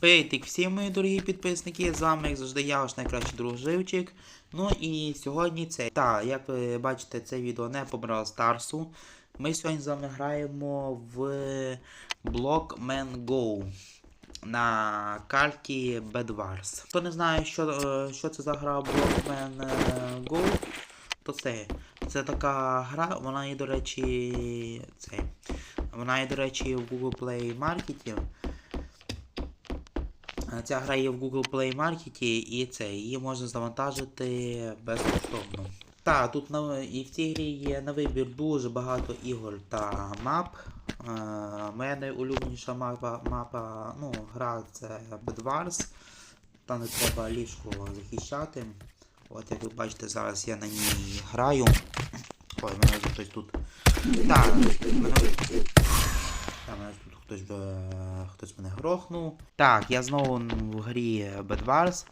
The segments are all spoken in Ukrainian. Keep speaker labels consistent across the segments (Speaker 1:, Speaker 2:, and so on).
Speaker 1: Привітик всім мої дорогі підписники, з вами як завжди я ваш найкращий друг Живчик. Ну і сьогодні це. Так, як ви бачите, це відео не по Старсу. Ми сьогодні з вами граємо в Blockman Go на карті Bedwars. Хто не знає, що, е, що це за гра е, Go, то це. Це така гра, вона є, до речі, це. Вона є, до речі, в Google Play Market. Ця гра є в Google Play Market і це, її можна завантажити безкоштовно. Так, тут на, і в цій грі є на вибір дуже багато ігор та мап. Е, моя найулюбленіша мапа, мапа, ну, гра це Bedwars. Там не треба ліжко захищати. От як ви бачите, зараз я на ній граю. Ой, мене вже хтось тут. Так, мене там мене тут хтось, е, хтось мене грохнув. Так, я знову в грі Bedwars.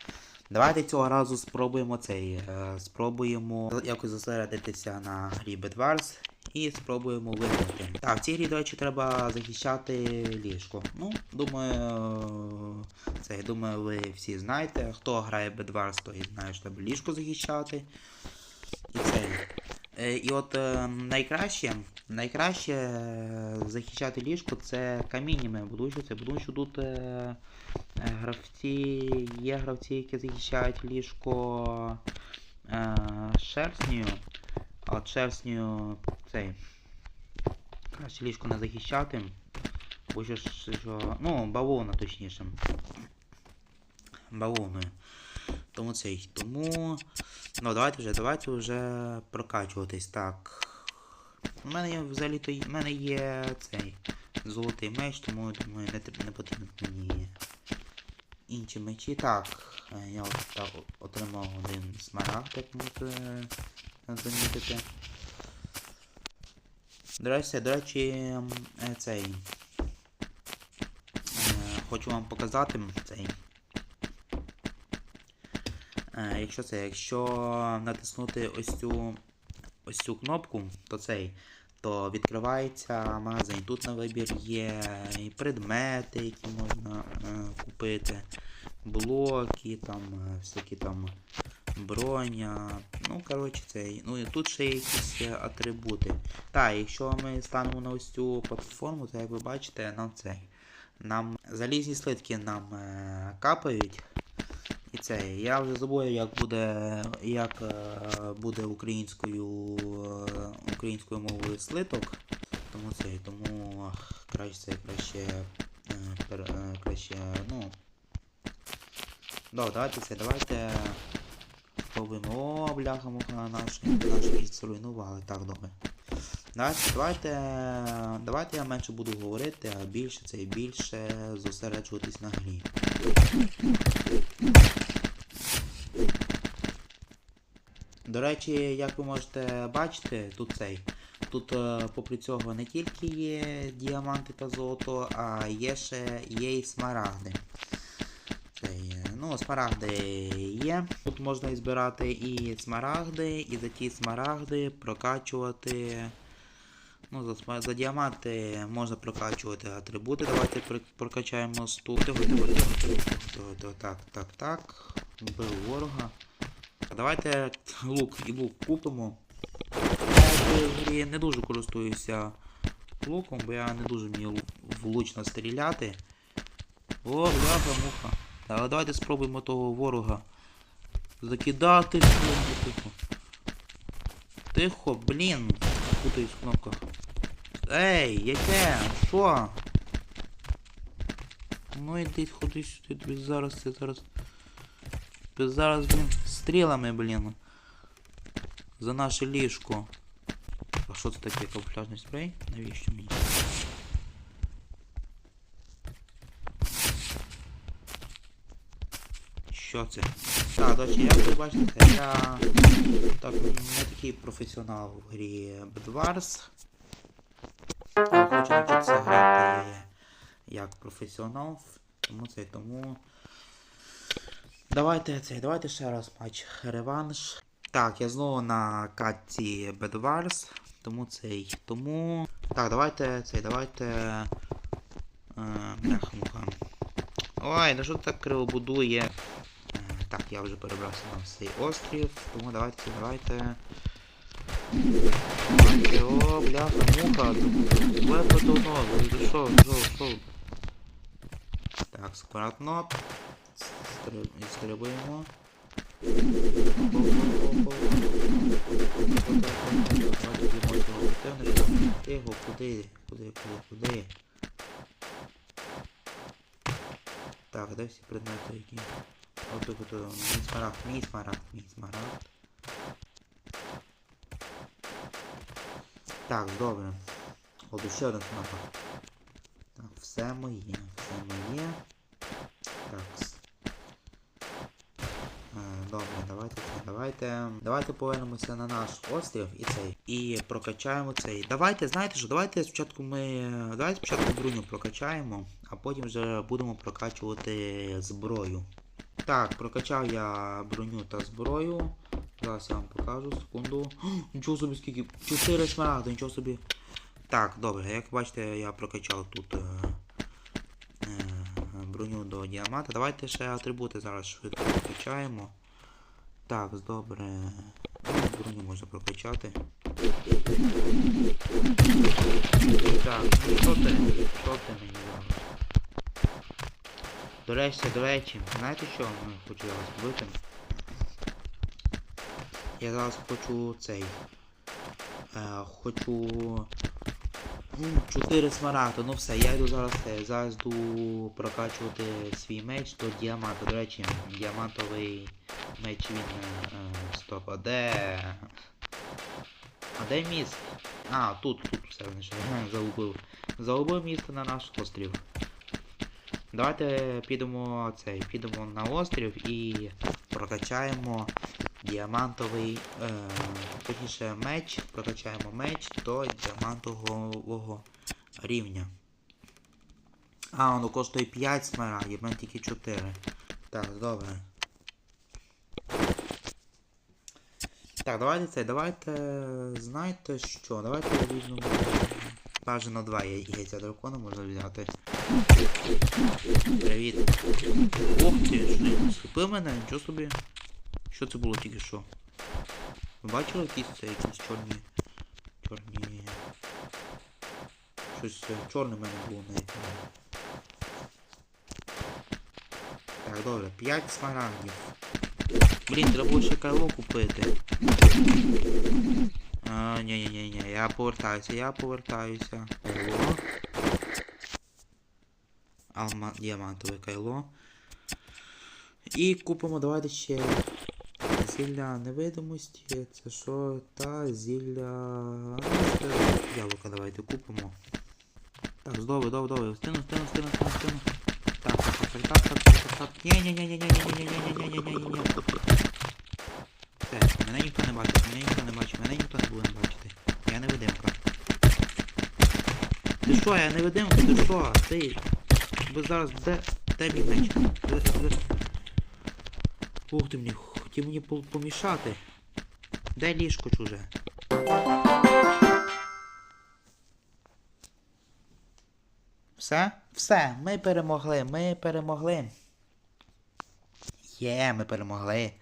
Speaker 1: Давайте цього разу спробуємо цей. е, Спробуємо якось зосередитися на грі Bedwars і спробуємо виграти. Так, в цій грі, до речі, треба захищати ліжко. Ну, думаю, це, думаю, ви всі знаєте. Хто грає Bedwars, той знає, що треба ліжко захищати. І це. Е, І от е, найкраще, найкраще е, захищати ліжко це каміннями, тому це, тому що тут гравці, є гравці, які захищають ліжко шерстнею, а от шерстнею цей. Краще ліжко не захищати. Бо що, що ну, бавовна точніше. Бавовною. Тому цей. Тому. Ну, давайте вже, давайте вже прокачуватись. Так. У мене є взагалі то в мене є цей золотий меч, тому думаю, не, не потрібно мені інші мечі. Так, е, я так, отримав один смарагд, як можете замітити. До речі, до речі, е, цей. е, Хочу вам показати цей. Е, Якщо це, якщо натиснути ось цю ось цю кнопку, то цей, то відкривається магазин. Тут на вибір є і предмети, які можна е, купити, блоки, там, е, всякі там броня. Ну, коротше, цей. Ну і тут ще якісь атрибути. Так, якщо ми станемо на ось цю платформу, то як ви бачите, нам цей. Нам залізні слитки нам капають. І це, я вже забув, як буде, як е, буде українською, е, українською мовою слиток. Тому це, тому краще краще, е, краще, ну. Да, давайте це, давайте спробуємо. О, бляха муха наш, наш ліс зруйнували. Так, добре. Давайте, давайте, давайте я менше буду говорити, а більше це і більше зосереджуватись на грі. До речі, як ви можете бачити, тут цей. Тут, е, попри цього, не тільки є діаманти та золото, а є ще є і смарагди. Це є, ну, смарагди є. Тут можна і збирати і смарагди, і за ті смарагди прокачувати. Ну, за, за діаманти можна прокачувати атрибути. Давайте прокачаємо стул. Так, так, так. Вбив ворога. Давайте лук і лук купимо. Я не дуже користуюся луком, бо я не дуже вмію влучно стріляти. О, бляха, муха. Але давайте спробуємо того ворога закидати. Тихо, тихо. Тихо, блін. Путаюсь в кнопках. Ей, яке? Що? Ну іди ходи сюди, тобі зараз це зараз. Зараз, блін, стрілами, блін. За наше ліжко. А що це таке камуфляжний спрей? Навіщо мені? Що це? Так, до речі, як ви бачите, я так, не такий професіонал в грі Bedwars. Я хочу навчитися грати як професіонал, тому це тому. Давайте цей, давайте ще раз матч реванш. Так, я знову на катці Bedwars, тому цей. Тому. Так, давайте цей, давайте. Е, бляха-муха. Ой, ну що так криво будує? Е, Так, я вже перебрався на цей острів, тому давайте, давайте. Давайте, о, бляха, муха, лепо давно, що, що, що? Так, скоратно. Стрибуємо. Тихо, куди? Куди, куди, куди? Так, де всі предмети які? От тут, тут, мій смарагд, мій смарагд, мій смарагд. Так, добре. От ще один смарагд. Так, все моє, все моє. Так. Е, Добре, давайте давайте. Давайте повернемося на наш острів і цей. І прокачаємо цей. Давайте, знаєте що, давайте спочатку ми. Давайте спочатку броню прокачаємо, а потім вже будемо прокачувати зброю. Так, прокачав я броню та зброю. Зараз я вам покажу, секунду. О, нічого собі скільки. 4 смарагди, нічого собі. Так, добре, як бачите, я прокачав тут е, е, броню до діаманта. Давайте ще атрибути зараз швидко прокачаємо. Так, добре. Ну, Броню можна прокачати. Так, ну що ти? Що ти мені зараз? До речі, до речі, знаєте що ми хочу зараз робити? Я зараз хочу цей. Е, хочу. Ну, 4 смарагди, ну все, я йду зараз це. Зараз йду прокачувати свій меч до діаманту. До речі, діамантовий меч він. Е, стоп, а де. А де міст? А, тут, тут все. Ага, Загубив. Загубив місто на наш острів. Давайте підемо цей, підемо на острів і прокачаємо діамантовий, е, меч, прокачаємо меч до діамантового рівня. А, воно коштує 5 смарагдів, мене тільки 4. Так, добре. Так, давайте це, давайте, знаєте що, давайте візьмемо бажано два я- яйця дракона можна взяти. Привіт. Ох ти, що ти сліпив мене, нічого собі. Що це було тільки що? Ви бачили якісь це якісь чорні. Чорні. Щось е, чорне в мене було на. Так, добре, 5 смарагдів. Блін, треба було ще кайло купити. А, ні, ні, ні, я повертаюся, я повертаюся. Кайло. Алма діамантове кайло. І купимо, давайте ще зілля невидимості. Це що? Та зілля. Яблука давайте купимо. Так, добре, добре, добре. Встину, встину, встину, встину, встину. Так, так, так, так, так, так, так, так. Ні, ні, ні, ні, ні, ні, ні, ні, ні, ні, ні, ні, ні. Все, мене ніхто не бачить, мене ніхто не бачить, мене ніхто не буде бачити. Я невидимка. Ти що, я невидимка, ти що? Ти? Ви зараз де. Де мій меч? Ух ти мені, хотів мені по- помішати. Де ліжко чуже? Все? Все, ми перемогли, ми перемогли. Є, ми перемогли.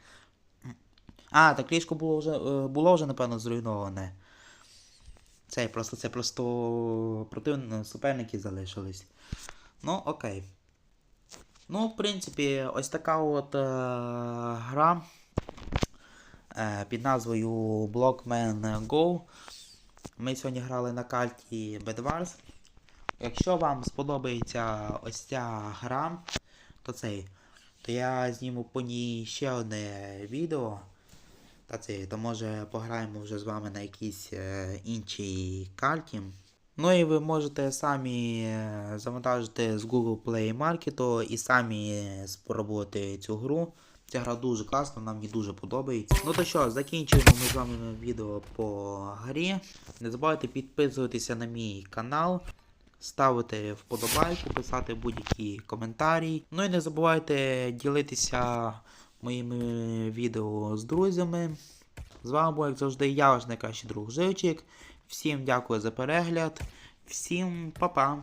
Speaker 1: А, так ліжко було вже, е, було вже, напевно, зруйноване. Це просто це просто противні суперники залишились. Ну, окей. Ну, в принципі, ось така от е, гра е, під назвою Blockman Go. Ми сьогодні грали на карті Bedwars. Якщо вам сподобається ось ця гра, то цей, то я зніму по ній ще одне відео. Та цей, то може пограємо вже з вами на якійсь е, іншій карті. Ну і ви можете самі е, завантажити з Google Play Market і самі е, спробувати цю гру. Ця гра дуже класна, нам мені дуже подобається. Ну то що, закінчуємо ми з вами відео по грі. Не забувайте підписуватися на мій канал, ставити вподобайку, писати будь-які коментарі. Ну і не забувайте ділитися моїми відео з друзями. З вами був, як завжди, я ваш найкращий друг Живчик. Всім дякую за перегляд. Всім па-па!